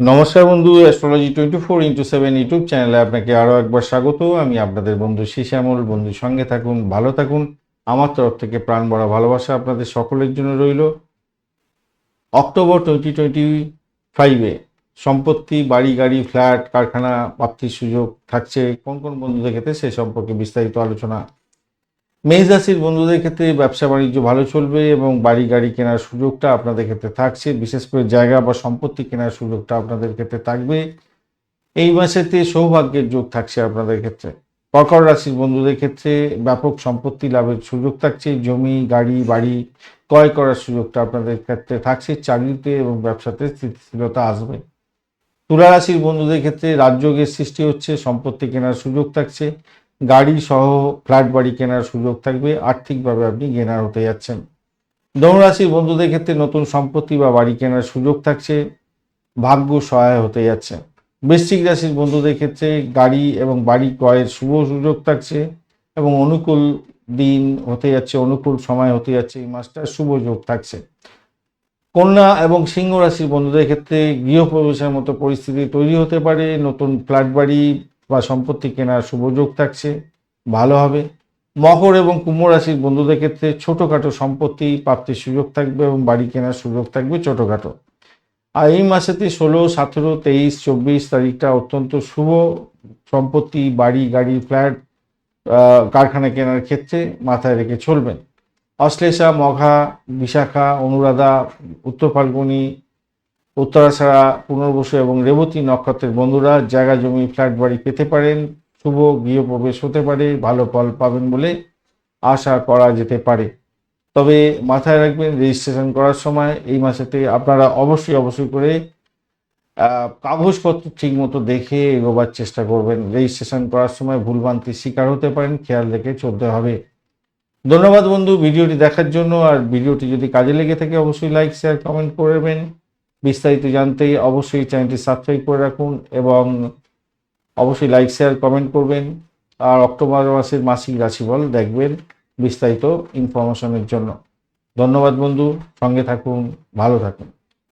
নমস্কার বন্ধু astrology twenty four into seven YouTube চ্যানেলে আপনাকে আরও একবার স্বাগত। আমি আপনাদের বন্ধু শ্যামল বন্ধুর সঙ্গে থাকুন, ভালো থাকুন। আমার তরফ থেকে প্রাণ ভরা ভালোবাসা আপনাদের সকলের জন্য রইল। অক্টোবর টোয়েন্টি টোয়েন্টি ফাইভে সম্পত্তি, বাড়ি, গাড়ি, ফ্ল্যাট, কারখানা প্রাপ্তির সুযোগ থাকছে। কোন কোন বন্ধুদের ক্ষেত্রে সে সম্পর্কে বিস্তারিত আলোচনা মেষ রাশির বন্ধুদের ক্ষেত্রে ব্যবসা বাণিজ্য ভালো চলবে এবং বাড়ি গাড়ি কেনার সুযোগটা আপনাদের ক্ষেত্রে থাকছে। বিশেষ করে জায়গা বা সম্পত্তি কেনার সুযোগটা আপনাদের ক্ষেত্রে থাকবে। এই মাসেতে সৌভাগ্যের যোগ থাকছে আপনাদের ক্ষেত্রে। কর্কট রাশির বন্ধুদের ক্ষেত্রে ব্যাপক সম্পত্তি লাভের সুযোগ থাকছে। জমি, গাড়ি, বাড়ি ক্রয় করার সুযোগটা আপনাদের ক্ষেত্রে থাকছে। চাকরিতে এবং ব্যবসাতে স্থিতিশীলতা আসবে। তুলা রাশির বন্ধুদের ক্ষেত্রে রাজযোগের সৃষ্টি হচ্ছে। সম্পত্তি কেনার সুযোগ থাকছে। গাড়ি সহ ফ্ল্যাট বাড়ি কেনার সুযোগ থাকবে, আর্থিকভাবে আপনি গেনার হতে যাচ্ছেন। ধনুরাশির বন্ধুদের ক্ষেত্রে নতুন সম্পত্তি বা বাড়ি কেনার সুযোগ থাকছে, ভাগ্য সহায় হতে যাচ্ছে। বৃশ্চিক রাশির বন্ধুদের ক্ষেত্রে গাড়ি এবং বাড়ি ক্রয়ের শুভ সুযোগ থাকছে এবং অনুকূল দিন হতে যাচ্ছে, অনুকূল সময় হতে যাচ্ছে, এই মাসটা শুভ যোগ থাকছে। কন্যা এবং সিংহ রাশির বন্ধুদের ক্ষেত্রে গৃহপ্রবেশের মতো পরিস্থিতি তৈরি হতে পারে, নতুন ফ্ল্যাট বাড়ি বা সম্পত্তি কেনার শুভযোগ থাকছে, ভালো হবে। মকর এবং কুম্ভ রাশির বন্ধুদের ক্ষেত্রে ছোটোখাটো সম্পত্তি প্রাপ্তির সুযোগ থাকবে এবং বাড়ি কেনার সুযোগ থাকবে ছোটোখাটো। আর এই মাসেতে ষোলো, সতেরো, তেইশ, চব্বিশ তারিখটা অত্যন্ত শুভ সম্পত্তি, বাড়ি, গাড়ি, ফ্ল্যাট কারখানা কেনার ক্ষেত্রে মাথায় রেখে চলবেন। অশ্লেষা, মঘা, বিশাখা, অনুরাধা, উত্তর ফাল্গুনী উত্তরাছাড়া পুনর্বসু এবং রেবতী নক্ষত্রের বন্ধুরা জায়গা জমি, ফ্ল্যাট বাড়ি পেতে পারেন। শুভ গৃহপ্রবেশ হতে পারে, ভালো ফল পাবেন বলে আশা করা যেতে পারে। তবে মাথায় রাখবেন রেজিস্ট্রেশন করার সময় এই মাসেতে আপনারা অবশ্যই অবশ্যই করে কাগজপত্র ঠিক মতো দেখে এগোবার চেষ্টা করবেন। রেজিস্ট্রেশন করার সময় ভুলভ্রান্তির শিকার হতে পারেন, খেয়াল রেখে চলতে হবে। ধন্যবাদ বন্ধু, ভিডিওটি দেখার জন্য। আর ভিডিওটি যদি কাজে লেগে থাকে, অবশ্যই লাইক শেয়ার কমেন্ট করবেন বিস্তারিত জানতে অবশ্যই চ্যানেলটি সাবস্ক্রাইব করে রাখুন এবং অবশ্যই লাইক শেয়ার কমেন্ট করবেন। আর অক্টোবর মাসের মাসিক রাশিফল দেখবেন বিস্তারিত ইনফরমেশনের জন্য। ধন্যবাদ বন্ধু, সঙ্গে থাকুন, ভালো থাকুন।